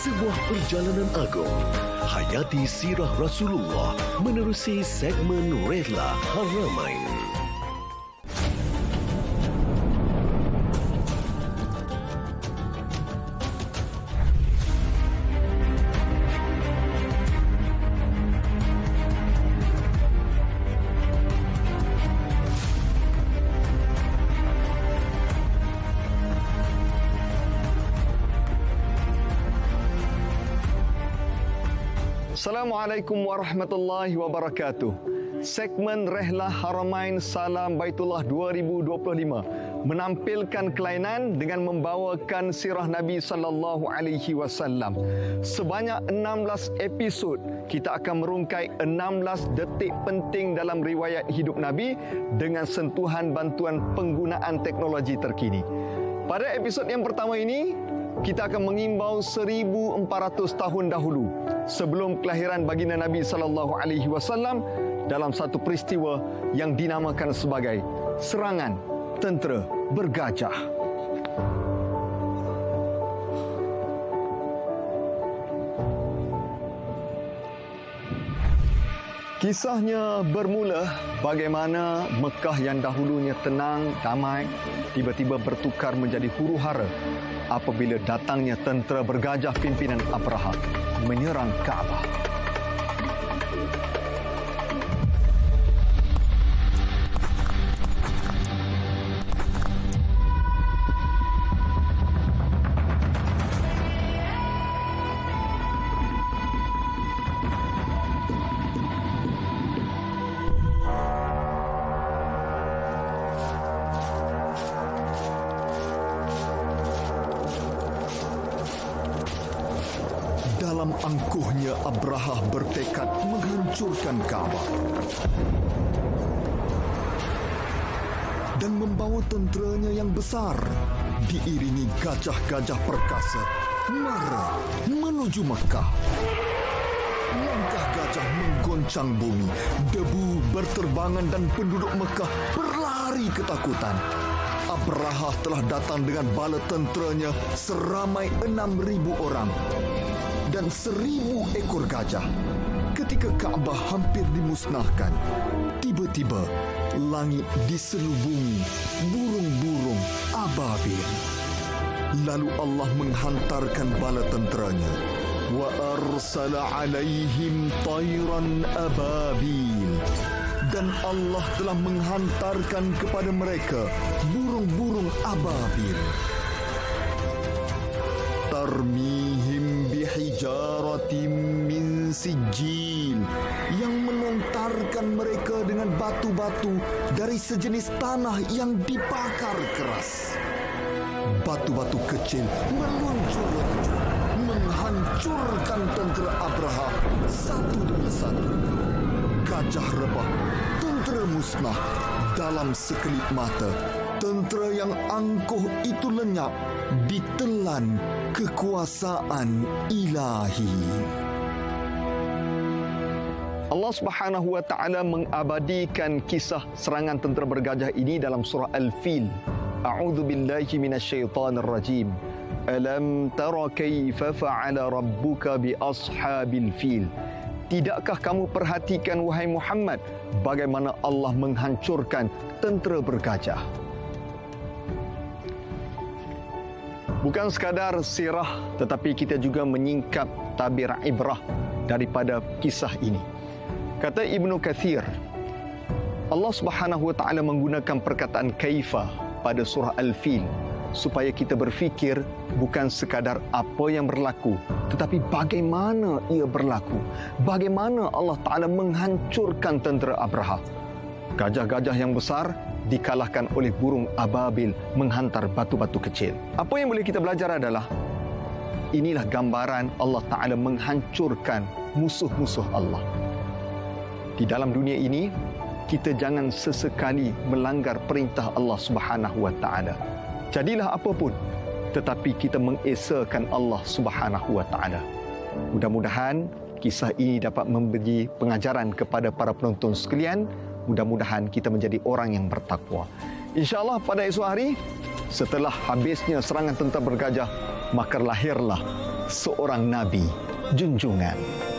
sebuah perjalanan agung. Hayati sirah Rasulullah menerusi segmen Rehla Haramain. Assalamualaikum warahmatullahi wabarakatuh. Segmen Rehlah Haramain Salam Baitullah 2025 menampilkan kelainan dengan membawakan sirah Nabi sallallahu alaihi wasallam. Sebanyak 16 episod kita akan merungkai 16 detik penting dalam riwayat hidup Nabi dengan sentuhan bantuan penggunaan teknologi terkini. Pada episod yang pertama ini, kita akan mengimbau 1400 tahun dahulu sebelum kelahiran baginda Nabi sallallahu alaihi wasallam dalam satu peristiwa yang dinamakan sebagai serangan tentera bergajah. Kisahnya bermula bagaimana Mekah yang dahulunya tenang, damai, tiba-tiba bertukar menjadi huru hara apabila datangnya tentera bergajah pimpinan Abraha menyerang Kaabah. Dalam angkuhnya Abraha bertekad menghancurkan Kaabah. Dan membawa tenteranya yang besar diiringi gajah-gajah perkasa mara menuju Mekah. Langkah gajah menggoncang bumi, debu berterbangan dan penduduk Mekah berlari ketakutan. Abraha telah datang dengan bala tenteranya seramai 6,000 orang dan seribu ekor gajah. Ketika Kaabah hampir dimusnahkan, tiba-tiba langit diselubungi burung-burung ababil. Lalu Allah menghantarkan bala tenteranya. Wa arsala alaihim tayran ababil. Dan Allah telah menghantarkan kepada mereka burung-burung ababil. Tarmihim bihijaratim min sijil yang melontarkan mereka dengan batu-batu dari sejenis tanah yang dibakar keras. Batu-batu kecil meluncur-luncur menghancurkan tentera Abraha satu demi satu. Gajah rebah, tentera musnah dalam sekelip mata. Tentera yang angkuh itu lenyap ditelan kekuasaan ilahi. Allah Subhanahu wa taala mengabadikan kisah serangan tentera bergajah ini dalam surah Al-Fil. A'udzu billahi minasyaitonir rajim. Alam tara kaifa fa'ala rabbuka bi ashabil fil? Tidakkah kamu perhatikan wahai Muhammad bagaimana Allah menghancurkan tentera bergajah? Bukan sekadar sirah tetapi kita juga menyingkap tabir ibrah daripada kisah ini. Kata Ibnu Kathir, Allah Subhanahu wa taala menggunakan perkataan kaifa pada surah Al-Fil supaya kita berfikir bukan sekadar apa yang berlaku tetapi bagaimana ia berlaku. Bagaimana Allah taala menghancurkan tentera Abraha. Gajah-gajah yang besar dikalahkan oleh burung ababil menghantar batu-batu kecil. Apa yang boleh kita belajar adalah inilah gambaran Allah Taala menghancurkan musuh-musuh Allah. Di dalam dunia ini kita jangan sesekali melanggar perintah Allah Subhanahu wa taala. Jadilah apapun tetapi kita mengesakan Allah Subhanahu wa taala. Mudah-mudahan kisah ini dapat memberi pengajaran kepada para penonton sekalian Mudah-mudahan kita menjadi orang yang bertakwa. InsyaAllah pada esok hari, setelah habisnya serangan tentera bergajah, maka lahirlah seorang nabi junjungan.